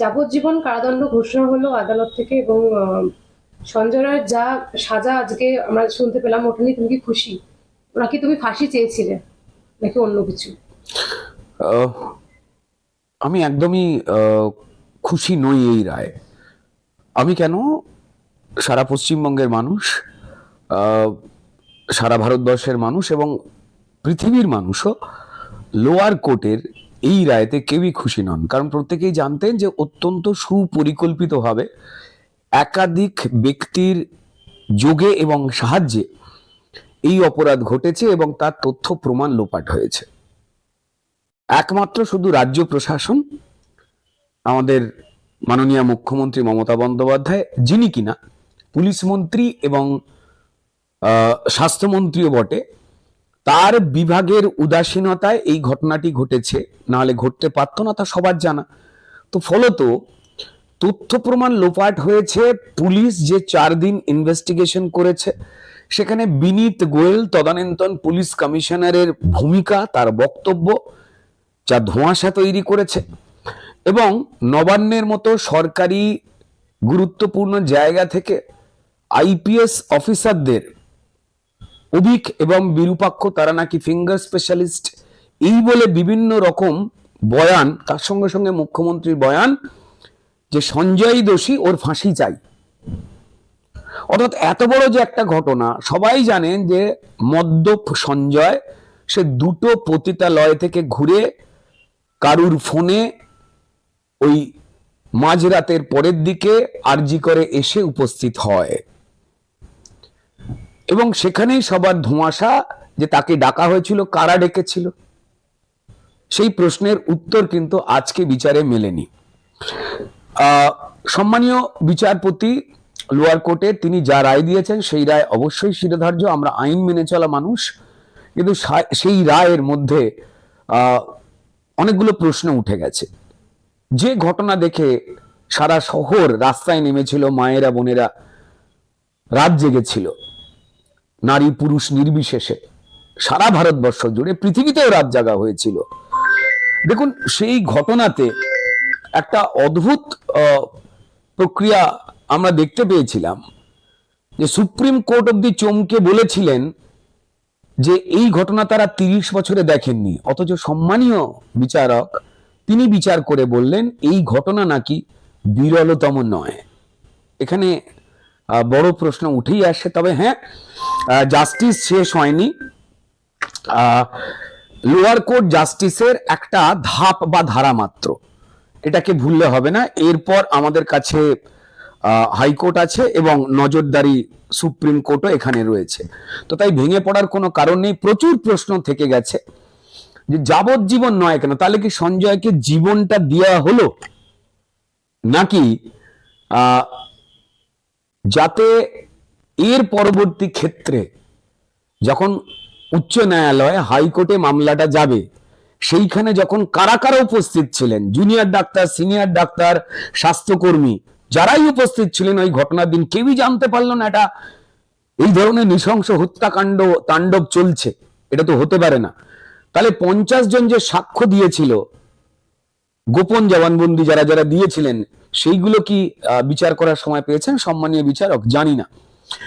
যাবজ্জীবন কারাদণ্ড ঘোষণা হলো আদালত থেকে এবং সঞ্জয় রায়ের যা সাজা আজকে আমরা শুনতে পেলাম, ওটা নিয়ে তুমি কি খুশি? নাকি তুমি ফাঁসি চেয়েছিলে? নাকি অন্য কিছু? আমি একদমই খুশি নই এই রায়। আমি কেন? সারা পশ্চিমবঙ্গের মানুষ সারা ভারতবর্ষের মানুষ এবং পৃথিবীর মানুষও লোয়ার কোর্টের এই রায়তে কেউই খুশি নন। কারণ প্রত্যেকেই জানতেন যে অত্যন্ত সুপরিকল্পিতভাবে একাধিক ব্যক্তির যোগে এবং সাহায্যে এই অপরাধ ঘটেছে এবং তার তথ্য প্রমাণ লোপাট হয়েছে। একমাত্র শুধু রাজ্য প্রশাসন, আমাদের মাননীয় মুখ্যমন্ত্রী মমতা বন্দ্যোপাধ্যায়, যিনি কিনা পুলিশ মন্ত্রী এবং স্বাস্থ্যমন্ত্রীও বটে। তার বিভাগের উদাসীনতায় এই ঘটনাটি ঘটেছে। নাহলে ঘটতে পারতো না তা সবার জানা। তো ফলত তথ্য প্রমাণ লোপাট হয়েছে, পুলিশ যে চার দিন ইনভেস্টিগেশন করেছে, সেখানে বিনীত গোয়েল, তদানীন্তন পুলিশ কমিশনারের ভূমিকা, তার বক্তব্য যা ধোঁয়াশা তৈরি করেছে এবং নবান্নের মতো সরকারি গুরুত্বপূর্ণ জায়গা থেকে আইপিএস অফিসারদের অভিক এবং বিরূপাক্ষ তারা নাকি ফিঙ্গার স্পেশালিস্ট এই বলে বিভিন্ন রকম বয়ান, তার সঙ্গে সঙ্গে মুখ্যমন্ত্রীর বয়ান, যে সঞ্জয় দোষী ওর ফাঁসি চাই। অর্থাৎ এত বড় যে একটা ঘটনা, সবাই জানেন যে মদ্যপ সঞ্জয়, সে দুটো পতিতালয় থেকে ঘুরে কারুর ফোনে ওই মাঝরাতের পরের দিকে আরজি করে এসে উপস্থিত হয়। এবং সেখানেই সবার ধোঁয়াশা যে তাকে ডাকা হয়েছিল, কারা ডেকেছিল? সেই প্রশ্নের উত্তর কিন্তু আজকে বিচারে মেলেনি। সম্মানীয় বিচারপতি, লোয়ার কোর্টে তিনি যা রায় দিয়েছেন, সেই রায় অবশ্যই শিরোধার্য। আমরা আইন মেনে চলা মানুষ। কিন্তু সেই রায়ের মধ্যে অনেকগুলো প্রশ্ন উঠে গেছে। যে ঘটনা দেখে সারা শহর রাস্তায় নেমেছিল, মায়েরা, বোনেরা রাত জেগেছিল। নারী পুরুষ নির্বিশেষে সারা ভারতবর্ষ জুড়ে পৃথিবীতেও রাত জাগা হয়েছিল। দেখুন, সেই ঘটনাতে একটা অদ্ভুত প্রক্রিয়া আমরা দেখতে পেয়েছিলাম যে সুপ্রিম কোর্ট অব্দি চমকে বলেছিলেন যে এই ঘটনা তারা তিরিশ বছরে দেখেননি। অথচ সম্মানীয় বিচারক, তিনি বিচার করে বললেন, এই ঘটনা নাকি বিরলতম নয়। এখানে বড় প্রশ্ন উঠেই আসে। তবে হ্যাঁ জাস্টিস শেষ হয়নি। লোয়ার কোর্ট জাস্টিসের একটা ধাপ বা ধারা মাত্র। এটাকে ভুললে হবে না। এরপর আমাদের কাছে হাইকোর্ট আছে এবং নজরদারি সুপ্রিম কোর্টও এখানে রয়েছে। তো তাই ভেঙে পড়ার কোনো কারণ নেই। প্রচুর প্রশ্ন থেকে গেছে। যে যাবজ্জীবন নয় কেন? তাহলে কি সঞ্জয়কে জীবনটা দেওয়া হলো? নাকি যাতে এর পরবর্তী ক্ষেত্রে যখন উচ্চ ন্যায়ালয় হাইকোর্টে মামলাটা যাবে, সেইখানে যখন কারা কারা উপস্থিত ছিলেন, জুনিয়র ডাক্তার, সিনিয়র ডাক্তার, স্বাস্থ্যকর্মী, যারাই উপস্থিত ছিলেন, ওই ঘটনার দিন কেউই জানতে পারল না এটা। এই ধরনের নৃশংস হত্যাকাণ্ড, তাণ্ডব চলছে। এটা তো হতে পারে না। তাহলে পঞ্চাশ জন যে সাক্ষ্য দিয়েছিল, গোপন জবানবন্দি যারা যারা দিয়েছিলেন সেইগুলো কি বিচার করার সময় পেয়েছেন? সম্মানীয় বিচারক, জানি না।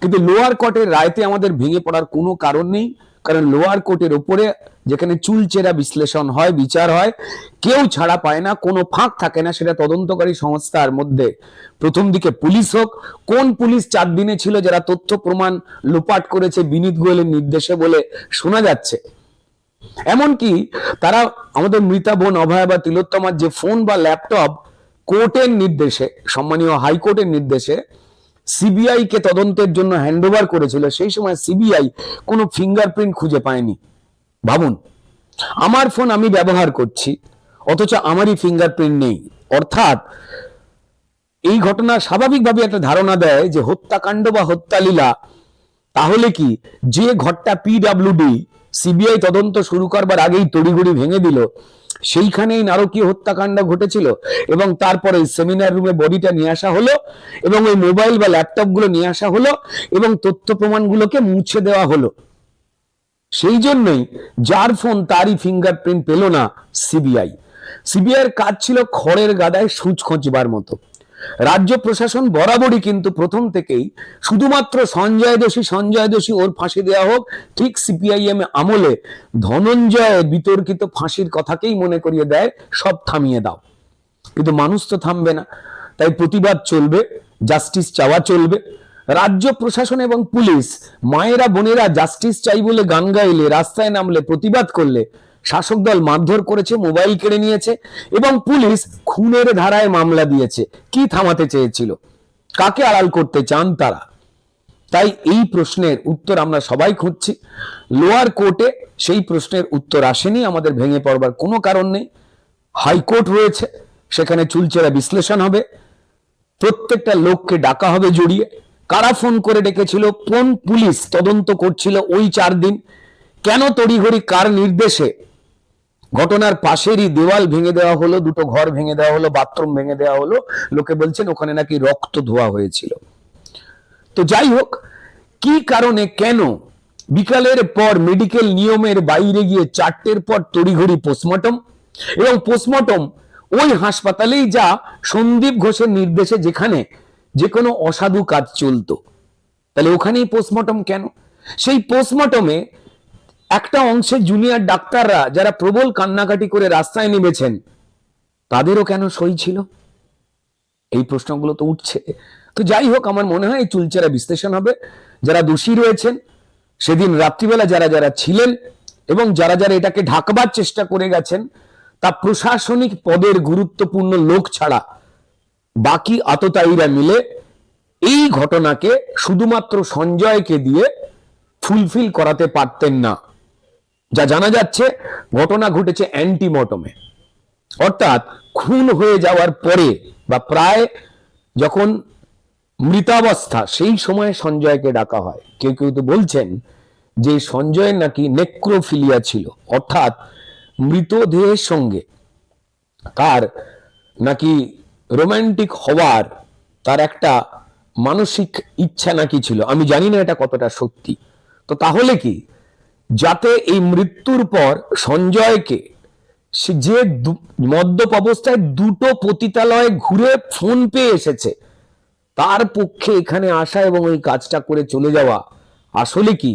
কিন্তু লোয়ার কোর্টের রায়তে আমাদের ভেঙে পড়ার কোনো কারণ নেই, কারণ লোয়ার কোর্টের ওপরে যেখানে চুলচেরা বিশ্লেষণ হয়, বিচার হয়, কেউ ছাড়া পায় না, কোনো ফাঁক থাকে না, সেটা তদন্তকারী সংস্থার মধ্যে। প্রথম দিকে পুলিশ হোক, কোন পুলিশ চার দিনে ছিল যারা তথ্য প্রমাণ লোপাট করেছে বিনীত গোয়েলের নির্দেশে বলে শোনা যাচ্ছে। এমনকি তারা আমাদের মৃতা বোন অভয়া বা তিলোত্তমার যে ফোন বা ল্যাপটপ কোর্টের নির্দেশে, সম্মানীয় হাইকোর্টের নির্দেশে সিবিআই কে তদন্তের জন্য হ্যান্ডওভার করেছিল, সেই সময় সিবিআই কোনো ফিঙ্গারপ্রিন্ট খুঁজে পায়নি। ভাবুন, আমার ফোন আমি ব্যবহার করছি, অথচ আমারই ফিঙ্গারপ্রিন্ট নেই। অর্থাৎ, এই ঘটনা স্বাভাবিকভাবে একটা ধারণা দেয় যে হত্যাকাণ্ড বা হত্যালীলা, তাহলে কি যে ঘরটা পিডাব্লিউডি সিবিআই তদন্ত শুরু করবার আগেই তড়িঘড়ি ভেঙে দিল সেইখানেই নারকীয় হত্যাকাণ্ড ঘটেছিল এবং তারপরে সেমিনার রুমে বডিটা নিয়ে আসা হলো এবং ওই মোবাইল বা ল্যাপটপগুলো নিয়ে আসা হলো এবং তথ্য প্রমাণগুলোকে মুছে দেওয়া হলো। সেই জন্যই যার ফোন তারই ফিঙ্গারপ্রিন্ট পেল না সিবিআই সিবিআইয়ের কাজ ছিল খড়ের গাদায় সুচ খোঁজবার মতো। রাজ্য প্রশাসন বরাবরই কিন্তু প্রথম থেকেই শুধুমাত্র সঞ্জয় দোষী সঞ্জয় দোষী ওর ফাঁসি দেওয়া হোক, ঠিক সিপিআইএম আমলে ধনঞ্জয় বিতর্কিত ফাঁসির কথাকেই মনে করিয়ে দেয়, সব থামিয়ে দাও। কিন্তু মানুষ তো থামবে না। তাই প্রতিবাদ চলবে, জাস্টিস চাওয়া চলবে। রাজ্য প্রশাসন এবং পুলিশ, মায়েরা, বোনেরা জাস্টিস চাই বলে গান গাইলে, রাস্তায় নামলে, প্রতিবাদ করলে শাসক দল মারধর করেছে, মোবাইল কেড়ে নিয়েছে এবং পুলিশ খুনের ধারায় মামলা দিয়েছে। কি থামাতে চেয়েছিল? কাকে আড়াল করতে চান তারা? তাই এই প্রশ্নের উত্তর আমরা সবাই খুঁজছি। লোয়ার কোর্টে সেই প্রশ্নের উত্তর আসেনি, আমাদের ভেঙে পড়বার কোনো কারণ নেই। হাইকোর্ট রয়েছে, সেখানে চুলচেরা বিশ্লেষণ হবে। প্রত্যেকটা লোককে ডাকা হবে জড়িয়ে। কারা ফোন করে ডেকেছিল? কোন পুলিশ তদন্ত করছিল ওই চার দিন? কেন তড়িঘড়ি কার নির্দেশে ঘটনার পাশেরই দেওয়াল ভেঙে দেওয়া হলো, দুটো ঘর ভেঙে দেওয়া হলো, বাথরুম ভেঙে দেওয়া হলো। লোকে বলছেন ওখানে নাকি রক্ত ধোয়া হয়েছিল। তো যাই হোক, কি কারণে কেন বিকালের পর মেডিকেল নিয়মের বাইরে গিয়ে চারটের পর তড়িঘড়ি পোস্টমর্টম এবং পোস্টমর্টম ওই হাসপাতালেই যা সন্দীপ ঘোষের নির্দেশে যেখানে যে কোনো অসাধু কাজ চলতো। তাহলে ওখানেই পোস্টমর্টম কেন? সেই পোস্টমর্টমে একটা অংশে জুনিয়র ডাক্তাররা যারা প্রবল কান্নাকাটি করে রাস্তায় নেমেছেন, তাদেরও কেন সই ছিল? এই প্রশ্নগুলো তো উঠছে। তো যাই হোক, আমার মনে হয় এই চুলচেরা বিশ্লেষণ হবে। যারা দোষী রয়েছেন, সেদিন রাত্রিবেলা যারা যারা ছিলেন এবং যারা যারা এটাকে ঢাকবার চেষ্টা করে গেছেন, তা প্রশাসনিক পদের গুরুত্বপূর্ণ লোক ছাড়া বাকি আততায়ীরা মিলে এই ঘটনাকে শুধুমাত্র সঞ্জয়কে দিয়ে ফুলফিল করাতে পারতেন না। যা জানা যাচ্ছে, ঘটনা ঘটেছে অ্যান্টিমর্টমে অর্থাৎ খুন হয়ে যাওয়ার পরে বা প্রায় যখন মৃতাবস্থা, সেই সময় সঞ্জয়কে ডাকা হয়। কেউ কেউ তো বলছেন যে সঞ্জয়ের নাকি নেক্রোফিলিয়া ছিল, অর্থাৎ মৃতদেহের সঙ্গে। তার নাকি রোমান্টিক হওয়ার, তার একটা মানসিক ইচ্ছা নাকি ছিল, আমি জানি না এটা কতটা সত্যি। তো তাহলে কি যাতে এই মৃত্যুর পর সঞ্জয়কে সে যে মদ্যপ অবস্থায় দুটো পতিতালয়ে ঘুরে ফোন পেয়ে এসেছে, তার পক্ষে এখানে আসা এবং ওই কাজটা করে চলে যাওয়া আসলে কি?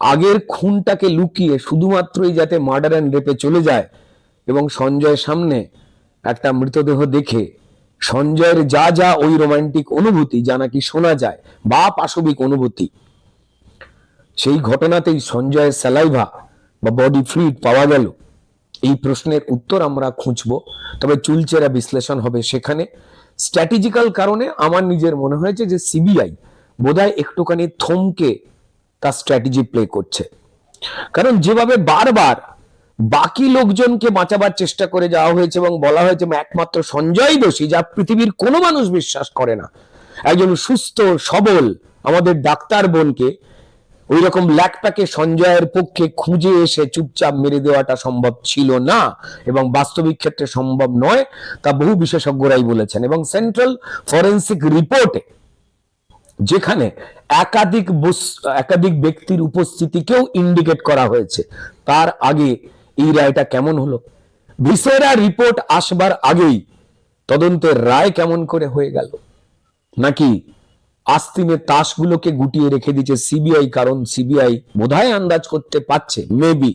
আগের খুনটাকে লুকিয়ে শুধুমাত্রই যাতে মার্ডার অ্যান্ড রেপে চলে যায় এবং সঞ্জয়ের সামনে একটা মৃতদেহ দেখে সঞ্জয়ের যা যা ওই রোমান্টিক অনুভূতি, যা নাকি শোনা যায়, বা পাশবিক অনুভূতি সেই ঘটনাতেই সঞ্জয়ের স্যালাইভা বা বডি ফ্লুইড পাওয়া গেল। এই প্রশ্নের উত্তর আমরা খুঁজব, তবে চুলচেরা বিশ্লেষণ হবে সেখানে। স্ট্র্যাটেজিক্যাল কারণে আমার নিজের মনে হয়েছে যে সিবিআই বোধহয় একটুখানি থমকে তার স্ট্র্যাটেজি প্লে করছে। কারণ যেভাবে বারবার বাকি লোকজনকে বাঁচাবার চেষ্টা করে যাওয়া হয়েছে এবং বলা হয়েছে একমাত্র সঞ্জয় দোষী, যা পৃথিবীর কোনো মানুষ বিশ্বাস করে না। একজন সুস্থ, সবল আমাদের ডাক্তার বোনকে ওই রকম ল্যাকটাকে সঞ্জয়ের পক্ষে খুঁজে এসে চুপচাপ মেরে দেওয়াটা সম্ভব ছিল না এবং বাস্তবিক ক্ষেত্রে সম্ভব নয়, তা বহু বিশেষজ্ঞরাই বলেছেন। এবং সেন্ট্রাল ফরেন্সিক রিপোর্টে যেখানে একাধিক একাধিক ব্যক্তির উপস্থিতিকেও ইন্ডিকেট করা হয়েছে, তার আগে এই রায়টা কেমন হলো? ভিসেরা রিপোর্ট আসবার আগেই তদন্তের রায় কেমন করে হয়ে গেল? নাকি আস্তিনের তাসগুলোকে গুটিয়ে রেখে দিচ্ছে সিবিআই, কারণ সিবিআই বোধহয় আন্দাজ করতে পারছে মেবি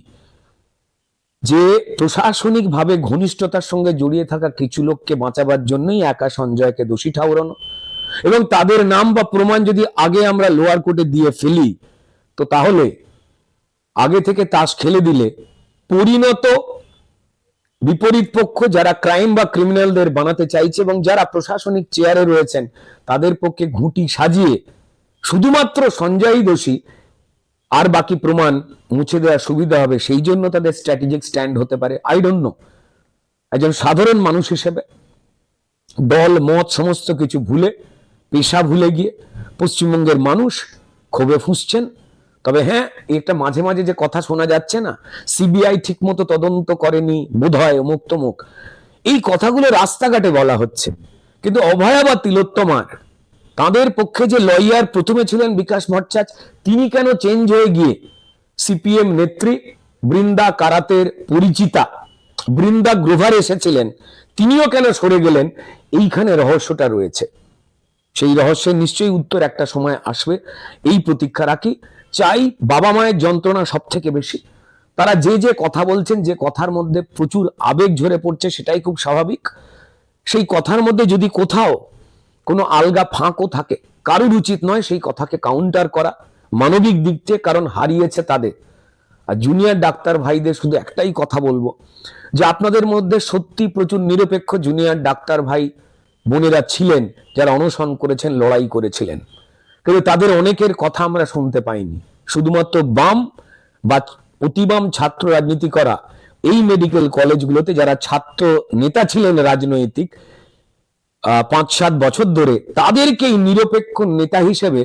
যে প্রশাসনিক ভাবে ঘনিষ্ঠতার সঙ্গে জড়িয়ে থাকা কিছু লোককে বাঁচাবার জন্যই একা সঞ্জয়কে দোষী ঠাউরানো এবং তাদের নাম বা প্রমাণ যদি আগে আমরা লোয়ার কোর্টে দিয়ে ফেলি, তো তাহলে আগে থেকে তাস খেলে দিলে পরিণত বিপরীত পক্ষ যারা ক্রাইম বা ক্রিমিনালদের বানাতে চাইছে এবং যারা প্রশাসনিক চেয়ারে রয়েছেন, তাদের পক্ষে ঘুঁটি সাজিয়ে শুধুমাত্র সঞ্জয়ই দোষী আর বাকি প্রমাণ মুছে দেওয়া সুবিধা হবে। সেই জন্য তাদের স্ট্র্যাটেজিক স্ট্যান্ড হতে পারে। আই ডোন্ট নো একজন সাধারণ মানুষ হিসেবে দল, মত, সমস্ত কিছু ভুলে, পেশা ভুলে গিয়ে পশ্চিমবঙ্গের মানুষ ক্ষোভে ফুঁসছেন। তবে হ্যাঁ এটা মাঝে মাঝে যে কথা শোনা যাচ্ছে না, সিবিআই ঠিকমতো তদন্ত করেনি বোধ হয় অমুক তমুক। এই কথাগুলো রাস্তাঘাটে বলা হচ্ছে। কিন্তু অভয়া বা তিলোত্তমার, তাদের পক্ষে যে লয়ার প্রথমে ছিলেন বিকাশ ভট্টাচ তিনি কেন চেঞ্জ হয়ে গিয়ে সিপিএম নেত্রী বৃন্দা কারাতের পরিচিতা, বৃন্দা গ্রোভার এসেছিলেন, তিনিও কেন সরে গেলেন? এইখানে রহস্যটা রয়েছে। সেই রহস্যের নিশ্চয়ই উত্তর একটা সময় আসবে। এই প্রতীক্ষা রাখি। চাই বাবা মায়ের যন্ত্রণা সব থেকে বেশি। তারা যে যে কথা বলছেন, যে কথার মধ্যে প্রচুর আবেগ ঝরে পড়ছে, সেটাই খুব স্বাভাবিক। সেই কথার মধ্যে যদি কোথাও কোনো আলগা ফাঁকও থাকে, কারুর উচিত নয় সেই কথাকে কাউন্টার করা, মানবিক দিক থেকে কারণ হারিয়েছে তাদের। আর জুনিয়র ডাক্তার ভাইদের শুধু একটাই কথা বলব, যে আপনাদের মধ্যে সত্যি প্রচুর নিরপেক্ষ জুনিয়র ডাক্তার ভাই বোনেরা ছিলেন, যারা অনশন করেছেন, লড়াই করেছিলেন। কিন্তু তাদের অনেকের কথা আমরা শুনতে পাইনি। শুধুমাত্র বাম বা অতিবাম ছাত্র রাজনীতি করা এই মেডিকেল কলেজগুলোতে যারা ছাত্র নেতা ছিলেন রাজনৈতিক পাঁচ সাত বছর ধরে, তাদেরকেই নিরপেক্ষ নেতা হিসেবে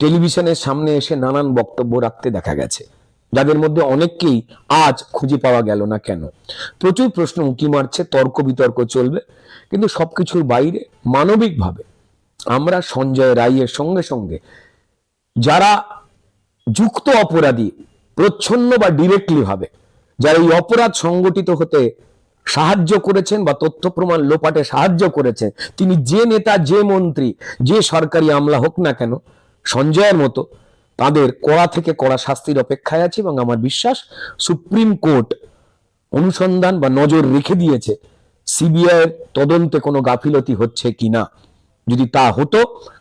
টেলিভিশনের সামনে এসে নানান বক্তব্য রাখতে দেখা গেছে। যাদের মধ্যে অনেককেই আজ খুঁজে পাওয়া গেল না কেন? প্রচুর প্রশ্ন উঁকি মারছে, তর্ক বিতর্ক চলবে, কিন্তু সবকিছুর বাইরে মানবিকভাবে আমরা সঞ্জয় রায়ের সঙ্গে সঙ্গে যারা যুক্ত অপরাধী, প্রচ্ছন্ন বা ডিরেক্টলি ভাবে, যারা এই অপরাধ সংগঠিত হতে সাহায্য করেছেন বা তথ্য প্রমাণ লোপাটে সাহায্য করেছেন, তিনি যে নেতা, যে মন্ত্রী, যে সরকারি আমলা হোক না কেন, সঞ্জয়ের মতো তাদের কড়া থেকে কড়া শাস্তির অপেক্ষায় আছে এবং আমার বিশ্বাস সুপ্রিম কোর্ট অনুসন্ধান বা নজর রেখে দিয়েছে সিবিআই তদন্তে কোনো গাফিলতি হচ্ছে কিনা। যদি তা হতো,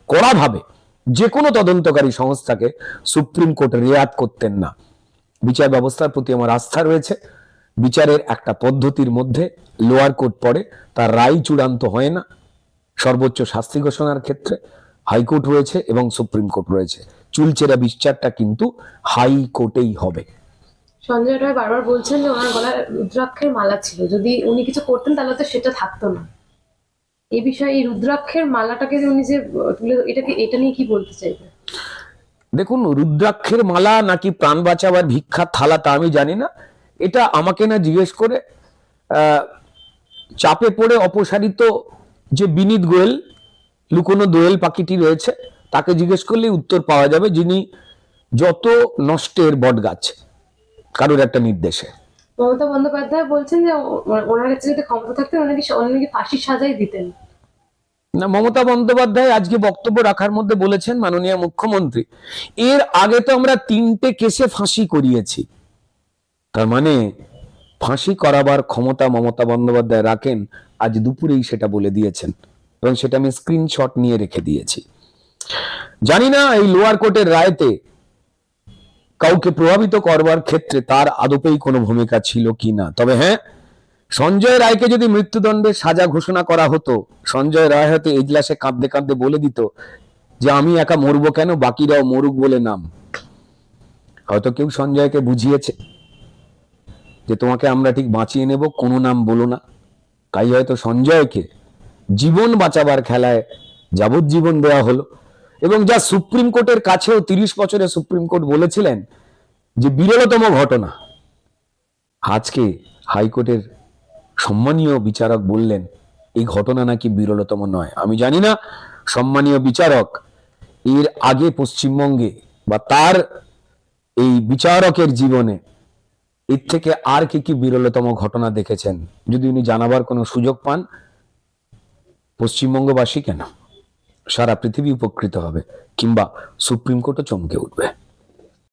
কড়াভাবে যে কোনো তদন্তকারী সংস্থাকে সুপ্রিম কোর্ট রেয়াত করতেন না। বিচার ব্যবস্থার প্রতি আমার আস্থা রয়েছে। বিচারের একটা পদ্ধতির মধ্যে লোয়ার কোর্ট পড়ে, তার রায় চূড়ান্ত হয় না। সর্বোচ্চ শাস্তি ঘোষণার ক্ষেত্রে হাইকোর্ট রয়েছে এবং সুপ্রিম কোর্ট রয়েছে। চুলচেরা বিচারটা কিন্তু হাইকোর্টেই হবে। সঞ্জয় রায় বারবার বলছেন যে ওনার গলায় রুদ্রাক্ষের মালা ছিল। যদি উনি কিছু করতেন, তাহলে তো সেটা থাকতো না। এই বিষয়ে এই রুদ্রাক্ষের মালাটাকে উনি যে তুলে এটাকে, এটা নিয়ে কি বলতে চাইবেন দেখুন, রুদ্রাক্ষের মালা নাকি প্রাণ বাঁচাবার ভিক্ষার থালা তা আমি জানি না। এটা আমাকে না জিজ্ঞেস করে চাপে পড়ে অপসারিত যে বিনীত গোয়েল, লুকোনো দোয়েল পাখিটি রয়েছে, তাকে জিজ্ঞেস করলেই উত্তর পাওয়া যাবে যিনি যত নষ্টের বটগাছ, কারোর একটা নির্দেশে। মমতা বন্দ্যোপাধ্যায় বলছেন যে ওনার কাছে যদি ক্ষমতা থাকতেন ওনাকে ওনাকে ফাঁসির সাজাই দিতেন। না, মমতা বন্দ্যোপাধ্যায় আজকে বক্তব্য রাখার মধ্যে বলেছেন মাননীয় মুখ্যমন্ত্রী, এর আগে তো আমরা তিনটে কেসে ফাঁসি করিয়েছি। তার মানে ফাঁসি করাবার ক্ষমতা মমতা বন্দ্যোপাধ্যায় রাখেন, আজ দুপুরেই সেটা বলে দিয়েছেন এবং সেটা আমি স্ক্রিনশট নিয়ে রেখে দিয়েছি। জানি না এই লোয়ার কোর্টের রায়তে কাউকে প্রভাবিত করবার ক্ষেত্রে তার আদপেই কোনো ভূমিকা ছিল কি না? তবে হ্যাঁ সঞ্জয় রায়কে যদি মৃত্যুদণ্ডের সাজা ঘোষণা করা হতো, সঞ্জয় রায় হয়তো এজলাসে কাঁদতে কাঁদতে বলে দিত যে আমি একা মরবো কেন? বাকিরাও মরুক বলে নাম। হয়তো কেউ সঞ্জয়কে বুঝিয়েছে যে তোমাকে আমরা ঠিক বাঁচিয়ে নেব, কোনো নাম বলো না। তাই হয়তো সঞ্জয়কে জীবন বাঁচাবার খেলায় যাবজ্জীবন দেওয়া হলো। এবং যা সুপ্রিম কোর্টের কাছেও তিরিশ বছরে সুপ্রিম কোর্ট বলেছিলেন যে বিরলতম ঘটনা। আজকে হাইকোর্টের সম্মানীয় বিচারক বললেন, এই ঘটনা নাকি বিরলতম নয়। আমি জানি না, সম্মানীয় বিচারক, এর আগে পশ্চিমবঙ্গে বা তার এই বিচারকের জীবনে এর থেকে আর কি কি বিরলতম ঘটনা দেখেছেন? যদি উনি জানাবার কোনো সুযোগ পান, পশ্চিমবঙ্গবাসী কেন? সারা পৃথিবী উপকৃত হবে কিংবা সুপ্রিম কোর্টও চমকে উঠবে।